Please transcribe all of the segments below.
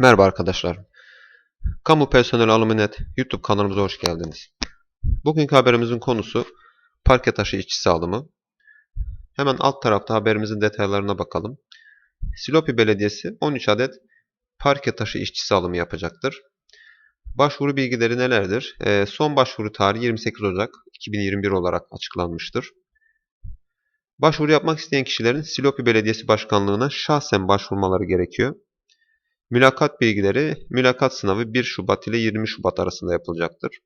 Merhaba arkadaşlar. Kamu personel alımı net YouTube kanalımıza hoş geldiniz. Bugünkü haberimizin konusu parke taşı işçisi alımı. Hemen alt tarafta haberimizin detaylarına bakalım. Silopi Belediyesi 13 adet parke taşı işçisi alımı yapacaktır. Başvuru bilgileri nelerdir? Ee, son başvuru tarihi 28 Ocak 2021 olarak açıklanmıştır. Başvuru yapmak isteyen kişilerin Silopi Belediyesi Başkanlığı'na şahsen başvurmaları gerekiyor. Mülakat bilgileri, mülakat sınavı 1 Şubat ile 20 Şubat arasında yapılacaktır.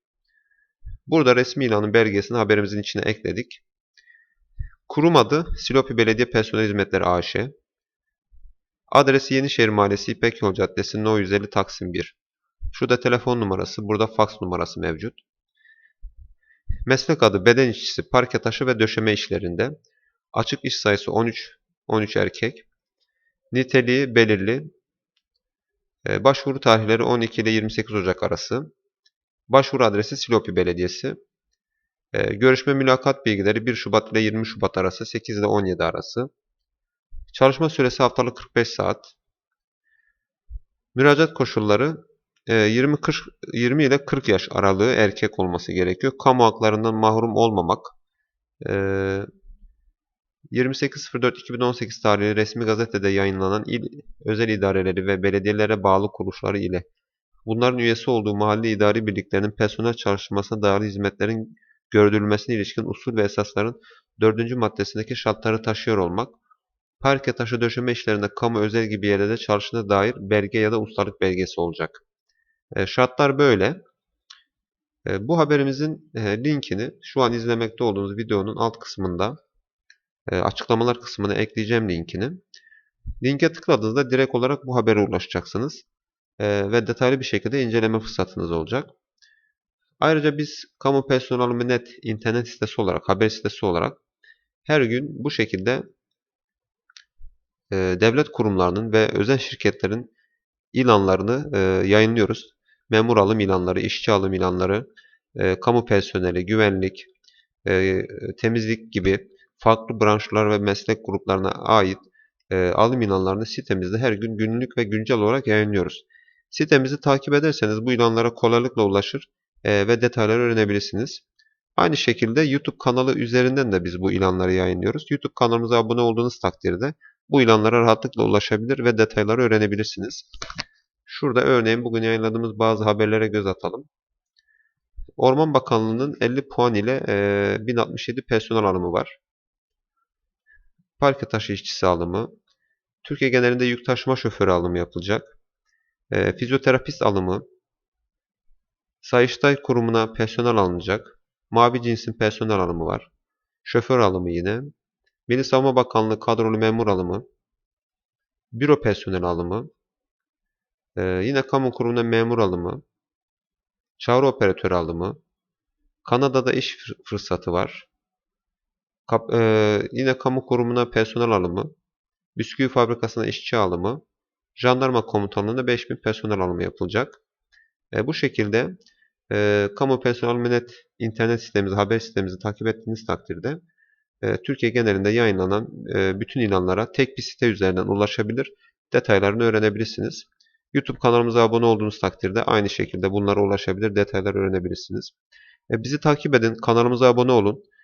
Burada resmi ilanın belgesini haberimizin içine ekledik. Kurum adı Silopi Belediye Personel Hizmetleri AŞ. Adresi Yenişehir Mahallesi İpek Yol Caddesi No 150 Taksim 1. Şurada telefon numarası, burada faks numarası mevcut. Meslek adı beden işçisi, parke taşı ve döşeme işlerinde. Açık iş sayısı 13, 13 erkek. Niteliği belirli, Başvuru tarihleri 12 ile 28 Ocak arası. Başvuru adresi Silopi Belediyesi. Ee, Görüşme mülakat bilgileri 1 Şubat ile 20 Şubat arası 8 ile 17 arası. Çalışma süresi haftalık 45 saat. Müracaat koşulları 20, 40, 20 ile 40 yaş aralığı erkek olması gerekiyor. Kamu haklarından mahrum olmamak. 28.04.2018 tarihli resmi gazetede yayınlanan il, özel idareleri ve belediyelere bağlı kuruluşları ile bunların üyesi olduğu mahalli idari birliklerinin personel çalışmasına dayalı hizmetlerin gördürülmesine ilişkin usul ve esasların 4. maddesindeki şartları taşıyor olmak, parke taşı döşeme işlerinde kamu özel gibi yerlerde çalıştığına dair belge ya da ustalık belgesi olacak. E, şartlar böyle. E, bu haberimizin e, linkini şu an izlemekte olduğunuz videonun alt kısmında e, açıklamalar kısmına ekleyeceğim linkini. Linke tıkladığınızda direkt olarak bu habere ulaşacaksınız. E, ve detaylı bir şekilde inceleme fırsatınız olacak. Ayrıca biz Kamu Personel Alımı Net internet sitesi olarak, haber sitesi olarak her gün bu şekilde e, devlet kurumlarının ve özel şirketlerin ilanlarını yayınlıyoruz. Memur alım ilanları, işçi alım ilanları, kamu personeli, güvenlik, temizlik gibi farklı branşlar ve meslek gruplarına ait e, alım ilanlarını sitemizde her gün günlük ve güncel olarak yayınlıyoruz. Sitemizi takip ederseniz bu ilanlara kolaylıkla ulaşır e, ve detayları öğrenebilirsiniz. Aynı şekilde YouTube kanalı üzerinden de biz bu ilanları yayınlıyoruz. YouTube kanalımıza abone olduğunuz takdirde bu ilanlara rahatlıkla ulaşabilir ve detayları öğrenebilirsiniz. Şurada örneğin bugün yayınladığımız bazı haberlere göz atalım. Orman Bakanlığı'nın 50 puan ile e, 1067 personel alımı var parke taşı işçisi alımı, Türkiye genelinde yük taşıma şoförü alımı yapılacak, e, fizyoterapist alımı, Sayıştay kurumuna personel alınacak, mavi cinsin personel alımı var, şoför alımı yine, Milli Savunma Bakanlığı kadrolu memur alımı, büro personel alımı, e, yine kamu kurumuna memur alımı, çağrı operatörü alımı, Kanada'da iş fırsatı var. Kap, e, yine kamu kurumuna personel alımı, bisküvi fabrikasına işçi alımı, jandarma komutanlığında 5000 personel alımı yapılacak. E, bu şekilde e, kamu personel net internet sitemizi, haber sitemizi takip ettiğiniz takdirde e, Türkiye genelinde yayınlanan e, bütün ilanlara tek bir site üzerinden ulaşabilir, detaylarını öğrenebilirsiniz. YouTube kanalımıza abone olduğunuz takdirde aynı şekilde bunlara ulaşabilir, detayları öğrenebilirsiniz. E, bizi takip edin, kanalımıza abone olun.